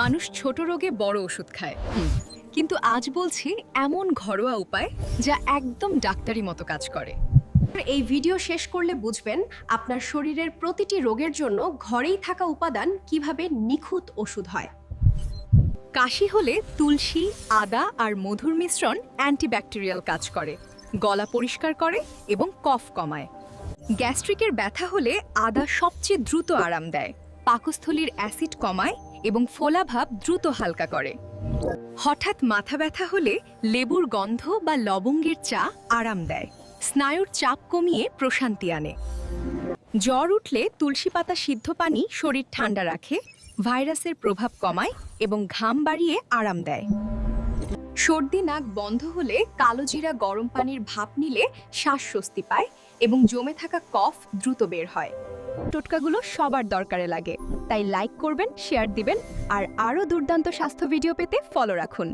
মানুষ ছোট রোগে বড় ওষুধ খায়। কিন্তু আজ বলছি এমন ঘরোয়া উপায় যা একদম ডাক্তারি মতো কাজ করে। এই ভিডিও শেষ করলে বুঝবেন আপনার শরীরের প্রতিটি রোগের জন্য ঘরেই থাকা উপাদান কীভাবে নিখুঁত ওষুধ হয়। কাশি হলে তুলসী, আদা আর মধুর মিশ্রণ অ্যান্টিব্যাকটেরিয়াল কাজ করে, গলা পরিষ্কার করে এবং কফ কমায়। গ্যাস্ট্রিকের ব্যথা হলে আদা সবচেয়ে দ্রুত আরাম দেয়, পাকস্থলীর অ্যাসিড কমায় এবং ফোলাভাব দ্রুত হালকা করে। হঠাৎ মাথা ব্যথা হলে লেবুর গন্ধ বা লবঙ্গের চা আরাম দেয়। স্নায়ুর চাপ কমিয়ে প্রশান্তি আনে। জ্বর উঠলে তুলসী পাতা সিদ্ধ পানি শরীর ঠান্ডা রাখে, ভাইরাসের প্রভাব কমায় এবং ঘাম বাড়িয়ে আরাম দেয়। সর্দি নাক বন্ধ হলে কালো জিরা গরম পানির ভাপ নিলে শ্বাস স্বস্তি পায় এবং জমে থাকা কফ দ্রুত বের হয়। টোটকাগুলো সবার দরকারে লাগে। তাই লাইক করবেন শেয়ার দিবেন, আর আরও দুর্দান্ত স্বাস্থ্য ভিডিও পেতে ফলো রাখুন।